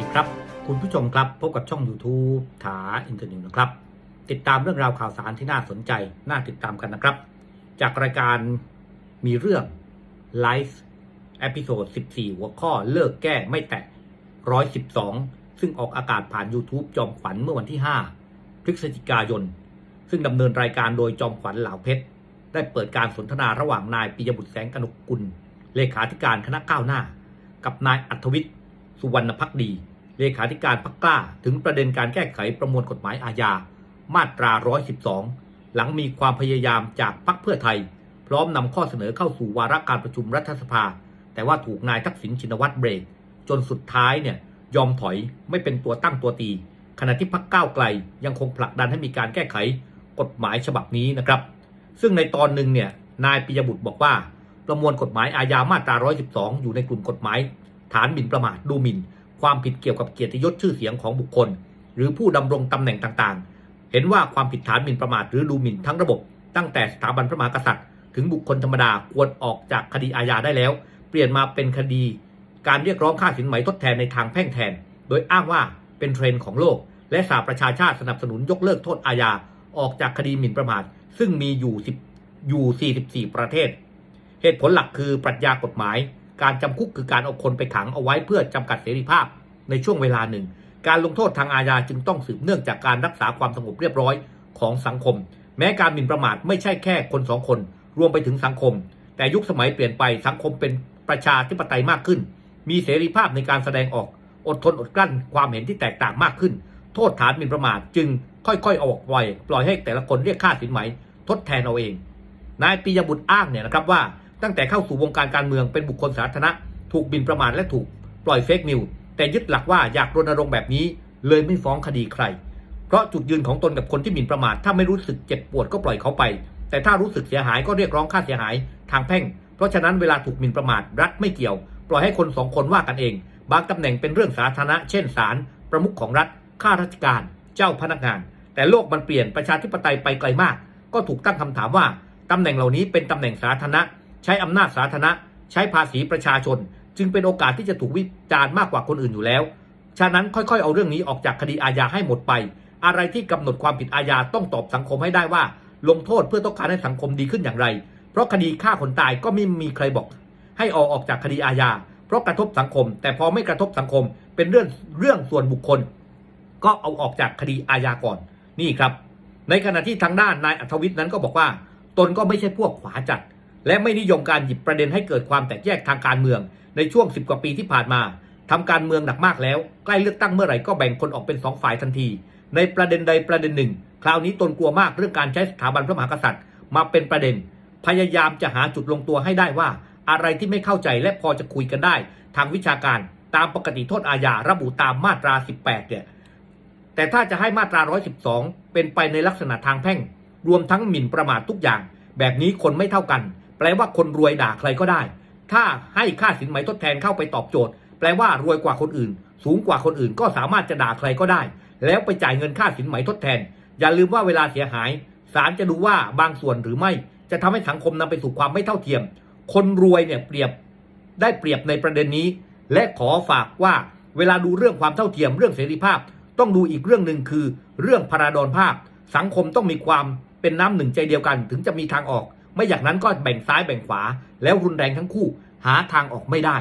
ดีครับ คุณผู้ชมครับพบกับช่อง YouTube ถาอินเทอร์เน็ตนะครับ ติดตามเรื่องราวข่าวสารที่น่าสนใจ น่าติดตามกันนะครับ จากรายการมีเรื่องไลฟ์เอพิโซด 14 หัวข้อเลิกแก้ไม่แตะ 112 ซึ่งออกอากาศผ่าน YouTube จอมขวัญเมื่อวันที่ 5 พฤศจิกายน ซึ่งดำเนินรายการโดยจอมขวัญเหลาเพชร ได้เปิดการสนทนาระหว่างนายปิยบุตรแสงกนกกุล เลขาธิการคณะก้าวหน้า กับนายอัธวิทย์ สุวรรณพักดี เลขาธิการพักกล้า ถึงประเด็นการแก้ไขประมวลกฎหมายอาญา มาตรา 112 หลังมีความพยายามจากพักเพื่อไทย พร้อมนำข้อเสนอเข้าสู่วาระการประชุมรัฐสภา แต่ว่าถูกนายทักษิณชินวัตรเบรก จนสุดท้ายเนี่ยยอมถอยไม่เป็นตัวตั้งตัวตี ขณะที่พักก้าวไกลยังคงผลักดันให้มีการแก้ไขกฎหมายฉบับนี้นะครับ ซึ่งในตอนหนึ่งเนี่ยนายปิยบุตรบอกว่า ประมวลกฎหมายอาญามาตรา 112 อยู่ในกลุ่มกฎหมาย ฐานหมิ่นประมาทดูหมิ่น ความผิดเกี่ยวกับเกียรติยศชื่อเสียงของบุคคล หรือผู้ดำรงตำแหน่งต่างๆ เห็นว่าความผิดฐานหมิ่นประมาทหรือดูหมิ่นทั้งระบบ ตั้งแต่สถาบันพระมหากษัตริย์ ถึงบุคคลธรรมดาควรออกจากคดีอาญาได้แล้ว เปลี่ยนมาเป็นคดี การเรียกร้องค่าสินไหมทดแทนในทางแพ่งแทน โดยอ้างว่าเป็นเทรนด์ของโลก และสหประชาชาติสนับสนุนยกเลิกโทษอาญาออกจากคดีหมิ่นประมาท ซึ่งมีอยู่10อยู่ 44 ประเทศ เหตุผลหลักคือปรัชญากฎหมาย การจำคุกคือการเอาคนไปขังเอาไว้เพื่อจำกัดเสรีภาพในช่วงเวลาหนึ่ง การลงโทษทางอาญาจึงต้องสืบเนื่องจากการรักษาความสงบเรียบร้อยของสังคม แม้การหมิ่นประมาทไม่ใช่แค่คนสองคน รวมไปถึงสังคม แต่ยุคสมัยเปลี่ยนไปสังคมเป็นประชาธิปไตยมากขึ้น มีเสรีภาพในการแสดงออก อดทนอดกลั้นความเห็นที่แตกต่างมากขึ้น โทษฐานหมิ่นประมาทจึงค่อยๆออกปล่อยปล่อยให้แต่ละคนเรียกค่าสินไหมทดแทนเอาเองนายปิยบุตรอ้างเนี่ยนะครับว่า ตั้งแต่เข้าสู่วงการการเมืองเป็นบุคคลสาธารณะ ถูกบินประมาทและถูกปล่อยเฟกนิวแต่ยึดหลักว่าอยากรณรงค์แบบนี้ เลยไม่ฟ้องคดีใคร เพราะจุดยืนของตนกับคนที่หมิ่นประมาทถ้าไม่รู้สึกเจ็บปวดก็ปล่อยเขาไป แต่ถ้ารู้สึกเสียหายก็เรียกร้องค่าเสียหายทางแพ่ง เพราะฉะนั้นเวลาถูกหมิ่นประมาทรัฐไม่เกี่ยว ปล่อยให้คนสองคนว่ากันเอง บางตำแหน่งเป็นเรื่องสาธารณะ เช่นศาลประมุขของรัฐข้าราชการ เจ้าพนักงาน แต่โลกมันเปลี่ยนประชาธิปไตยไปไกลมาก ก็ถูกตั้งคำถามว่าตำแหน่งเหล่านี้เป็นตำแหน่งสาธารณะ ใช้อำนาจสาธารณะ ใช้ภาษีประชาชน จึงเป็นโอกาสที่จะถูกวิจารณ์มากกว่าคนอื่นอยู่แล้ว ฉะนั้นค่อยๆ เอาเรื่องนี้ออกจากคดีอาญาให้หมดไป อะไรที่กำหนดความผิดอาญาต้องตอบสังคมให้ได้ว่า ลงโทษเพื่อต้องการให้สังคมดีขึ้นอย่างไร เพราะคดีฆ่าคนตายก็ไม่มีใครบอก ให้ออกออกจากคดีอาญาเพราะกระทบสังคม แต่พอไม่กระทบสังคมเป็นเรื่องเรื่องส่วนบุคคล ก็เอาออกจากคดีอาญาก่อนนี่ครับ ในขณะที่ทางด้านนายอัธวิทย์นั้นก็บอกว่า ตนก็ไม่ใช่พวกขวาจัด และไม่นิยมการหยิบประเด็นให้เกิดความแตกแยกทางการเมือง ในช่วง 10 กว่าปีที่ผ่านมาทำการเมืองหนักมากแล้ว ใกล้เลือกตั้งเมื่อไหร่ก็แบ่งคนออกเป็นสองฝ่ายทันที ในประเด็นใดประเด็นหนึ่ง คราวนี้ตนกลัวมากเรื่องการใช้สถาบันพระมหากษัตริย์ มาเป็นประเด็น พยายามจะหาจุดลงตัวให้ได้ว่า อะไรที่ไม่เข้าใจและพอจะคุยกันได้ ทางวิชาการ ตามปกติโทษอาญาระบุตามมาตรา 18 เนี่ยแต่ถ้าจะให้มาตรา 112 เป็นไปในลักษณะทางแพ่ง รวมทั้งหมิ่นประมาททุกอย่าง แบบนี้คนไม่เท่ากัน แปลว่าคนรวยด่าใครก็ได้ ถ้าให้ค่าสินไหมทดแทนเข้าไปตอบโจทย์ แปลว่ารวยกว่าคนอื่น สูงกว่าคนอื่นก็สามารถจะด่าใครก็ได้ แล้วไปจ่ายเงินค่าสินไหมทดแทน อย่าลืมว่าเวลาเสียหายศาลจะดูว่าบางส่วนหรือไม่ จะทำให้สังคมนำไปสู่ความไม่เท่าเทียม คนรวยเนี่ยเปรียบได้เปรียบในประเด็นนี้ และขอฝากว่าเวลาดูเรื่องความเท่าเทียมเรื่องเสรีภาพ ต้องดูอีกเรื่องหนึ่งคือ เรื่องพาราดอนภาพ สังคมต้องมีความเป็นน้ำหนึ่งใจเดียวกัน ถึงจะมีทางออก ไม่อย่างนั้นก็แบ่งซ้ายแบ่งขวา แล้วรุนแรงทั้งคู่หาทางออกไม่ได้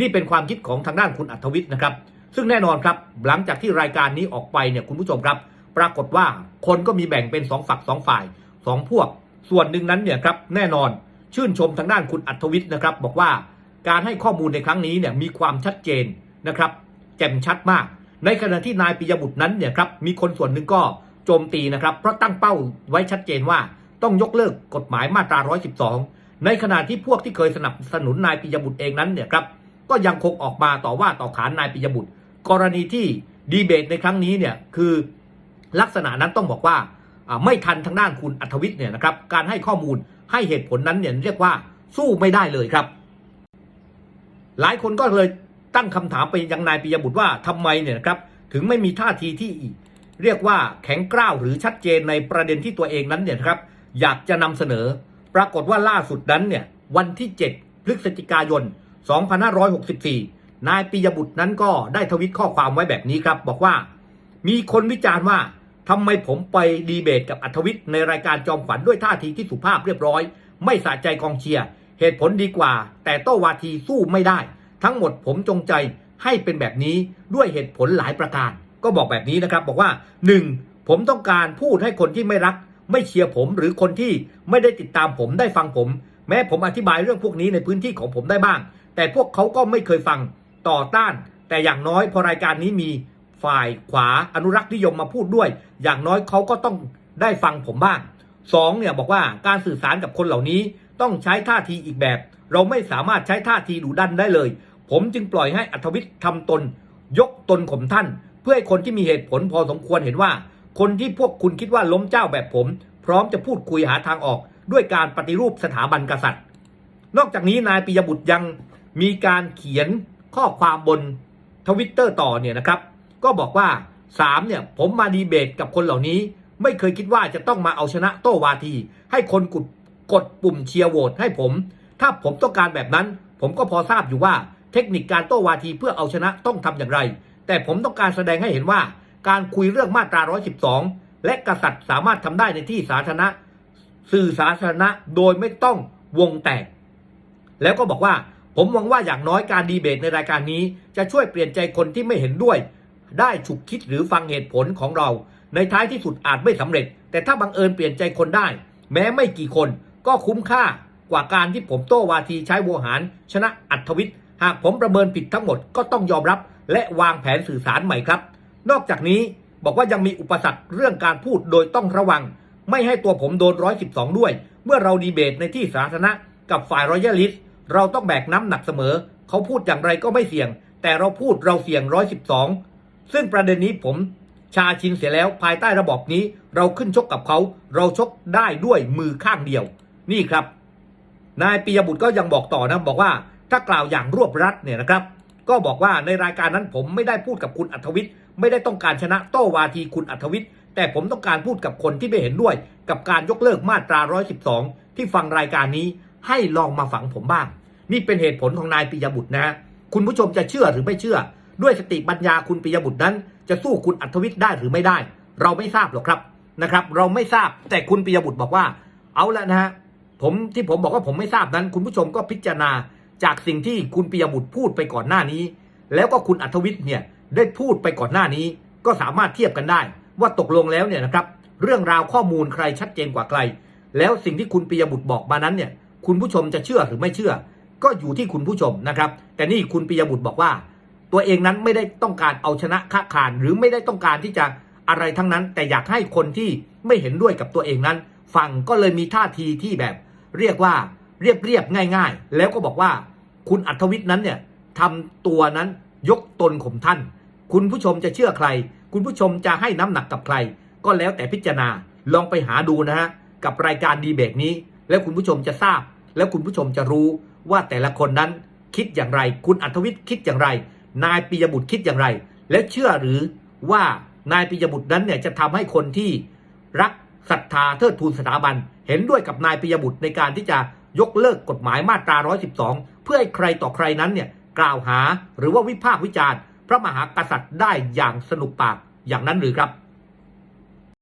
นี่เป็นความคิดของทางด้านคุณอัธวิทย์นะครับ ซึ่งแน่นอนครับ หลังจากที่รายการนี้ออกไปเนี่ยคุณผู้ชมครับ ปรากฏว่าคนก็มีแบ่งเป็นสองฝักสองฝ่ายสองพวก ส่วนหนึ่งนั้นเนี่ยครับแน่นอนชื่นชมทางด้านคุณอัธวิทย์นะครับ บอกว่าการให้ข้อมูลในครั้งนี้เนี่ยมีความชัดเจนนะครับแจ่มชัดมาก ในขณะที่นายปิยบุตรนั้นเนี่ยครับมีคนส่วนหนึ่งก็โจมตีนะครับ เพราะตั้งเป้าไว้ชัดเจนว่า ต้องยกเลิกกฎหมายมาตรา 112 ในขณะที่พวกที่เคยสนับสนุนนายปิยบุตรเองนั้นเนี่ยครับก็ยังคงออกมาต่อว่าต่อขานนายปิยบุตร กรณีที่ดีเบตในครั้งนี้เนี่ยคือลักษณะนั้นต้องบอกว่าไม่ทันทางด้านคุณอัธวิทย์เนี่ยนะครับการให้ข้อมูลให้เหตุผลนั้นเนี่ยเรียกว่าสู้ไม่ได้เลยครับ หลายคนก็เลยตั้งคำถามไปยังนายปิยบุตรว่าทำไมเนี่ยนะครับถึงไม่มีท่าทีที่เรียกว่าแข็งกร้าวหรือชัดเจนในประเด็นที่ตัวเองนั้นเนี่ยครับ อยากจะนำเสนอ ปรากฏว่าล่าสุดนั้นเนี่ยวันที่ 7 พฤศจิกายน 2564 นายปิยบุตรนั้นก็ได้ทวิตข้อความไว้แบบนี้ครับ บอกว่า มีคนวิจารณ์ว่าทำไมผมไปดีเบตกับอัธวิทย์ในรายการจอมขวัญด้วยท่าทีที่สุภาพเรียบร้อย ไม่สะใจกองเชียร์เหตุผลดีกว่า แต่โต้วาทีสู้ไม่ได้ ทั้งหมดผมจงใจให้เป็นแบบนี้ด้วยเหตุผลหลายประการ ก็บอกแบบนี้นะครับ บอกว่า 1. ผมต้องการพูดให้คนที่ไม่รัก ไม่เชียร์ผม หรือคนที่ไม่ได้ติดตามผมได้ฟังผม แม้ผมอธิบายเรื่องพวกนี้ในพื้นที่ของผมได้บ้าง แต่พวกเขาก็ไม่เคยฟังต่อต้าน แต่อย่างน้อยพอรายการนี้มีฝ่ายขวาอนุรักษ์นิยมมาพูดด้วย อย่างน้อยเขาก็ต้องได้ฟังผมบ้างสองเนี่ยบอกว่าการสื่อสารกับคนเหล่านี้ต้องใช้ท่าทีอีกแบบ เราไม่สามารถใช้ท่าทีดุดันได้เลย ผมจึงปล่อยให้อัธวิทย์ทำตน ยกตนข่มท่าน เพื่อให้คนที่มีเหตุผลพอสมควรเห็นว่า คนที่พวกคุณคิดว่าล้มเจ้าแบบผม พร้อมจะพูดคุยหาทางออก ด้วยการปฏิรูปสถาบันกษัตริย์ นอกจากนี้นายปิยบุตรยังมีการเขียนข้อความบนทวิตเตอร์ต่อเนี่ยนะครับ ก็บอกว่า3เนี่ยผมมาดีเบตกับคนเหล่านี้ ไม่เคยคิดว่าจะต้องมาเอาชนะโต้วาที ให้คนกดกดปุ่มเชียร์โหวตให้ผม ถ้าผมต้องการแบบนั้น ผมก็พอทราบอยู่ว่าเทคนิคการโต้วาทีเพื่อเอาชนะต้องทำอย่างไร แต่ผมต้องการแสดงให้เห็นว่า การคุยเรื่องมาตรา 112 และกษัตริย์สามารถทำได้ในที่สาธารณะ สื่อสาธารณะโดยไม่ต้องวงแตก แล้วก็บอกว่า ผมหวังว่าอย่างน้อยการดีเบตในรายการนี้ จะช่วยเปลี่ยนใจคนที่ไม่เห็นด้วย ได้ฉุกคิดหรือฟังเหตุผลของเรา ในท้ายที่สุดอาจไม่สำเร็จ แต่ถ้าบังเอิญเปลี่ยนใจคนได้ แม้ไม่กี่คนก็คุ้มค่ากว่าการที่ผมโต้วาทีใช้โวหาร ชนะอัธวิทย์หากผมประเมินผิดทั้งหมดก็ต้องยอมรับ และวางแผนสื่อสารใหม่ครับ นอกจากนี้บอกว่ายังมีอุปสรรคเรื่องการพูดโดยต้องระวัง ไม่ให้ตัวผมโดน 112 ด้วย เมื่อเราดีเบตในที่สาธารณะกับฝ่ายรอยัลลิสเราต้องแบกน้ำหนักเสมอ เขาพูดอย่างไรก็ไม่เสี่ยง แต่เราพูดเราเสี่ยง 112 ซึ่งประเด็นนี้ผมชาชินเสียแล้วภายใต้ระบอบนี้ เราขึ้นชกกับเขา เราชกได้ด้วยมือข้างเดียว นี่ครับ นายปิยบุตรก็ยังบอกต่อนะบอกว่าถ้ากล่าวอย่างรวบรัดเนี่ยนะครับ ก็บอกว่าในรายการนั้นผมไม่ได้พูดกับคุณอัธวิทย์ ไม่ได้ต้องการชนะโต้วาทีคุณอัธวิทย์แต่ผมต้องการพูดกับคนที่ไม่เห็นด้วย กับการยกเลิกมาตรา 112 ที่ฟังรายการนี้ให้ลองมาฝังผมบ้าง นี่เป็นเหตุผลของนายปิยบุตรนะคุณผู้ชมจะเชื่อหรือไม่เชื่อ ด้วยสติปัญญาคุณปิยบุตรนั้น จะสู้คุณอัธวิทย์ได้หรือไม่ได้ เราไม่ทราบหรอกครับนะครับ เราไม่ทราบแต่คุณปิยบุตรบอกว่า เอาละนะฮะผมที่ผมบอกว่าผมไม่ทราบนั้น คุณผู้ชมก็พิจารณาจากสิ่งที่คุณปิยบุตรพูดไปก่อนหน้านี้ แล้วก็คุณอัธวิทย์เนี่ย ได้พูดไปก่อนหน้านี้ ก็สามารถเทียบกันได้ ว่าตกลงแล้วเนี่ยนะครับ เรื่องราวข้อมูลใครชัดเจนกว่าใคร แล้วสิ่งที่คุณปิยบุตรบอกมานั้นเนี่ย คุณผู้ชมจะเชื่อหรือไม่เชื่อ ก็อยู่ที่คุณผู้ชมนะครับ แต่นี่คุณปิยบุตรบอกว่า ตัวเองนั้นไม่ได้ต้องการเอาชนะค้าขาน หรือไม่ได้ต้องการที่จะอะไรทั้งนั้น แต่อยากให้คนที่ไม่เห็นด้วยกับตัวเองนั้น ฟังก็เลยมีท่าทีที่แบบ เรียกว่าเรียบเรียบๆง่าย ๆ แล้วก็บอกว่า คุณอัธวิทย์นั้นเนี่ยทำตัวนั้นยกตนข่มท่าน คุณผู้ชมจะเชื่อใคร คุณผู้ชมจะให้น้ำหนักกับใคร ก็แล้วแต่พิจารณาลองไปหาดูนะฮะกับรายการดีเบตนี้ แล้วคุณผู้ชมจะทราบ แล้วคุณผู้ชมจะรู้ว่าแต่ละคนนั้นคิดอย่างไร คุณอัธวิทย์คิดอย่างไร นายปิยบุตรคิดอย่างไร และเชื่อหรือว่านายปิยบุตรนั้นเนี่ยจะทำให้คนที่รักศรัทธาเทิดทูนสถาบัน เห็นด้วยกับนายปิยบุตรในการที่จะยกเลิกกฎหมายมาตรา 112 เพื่อให้ใครต่อใครนั้นเนี่ยกล่าวหาหรือว่าวิพากษ์วิจารณ์ ระมหากษัตริย์ได้อย่างสนุกปากอย่างนั้นหรือครับ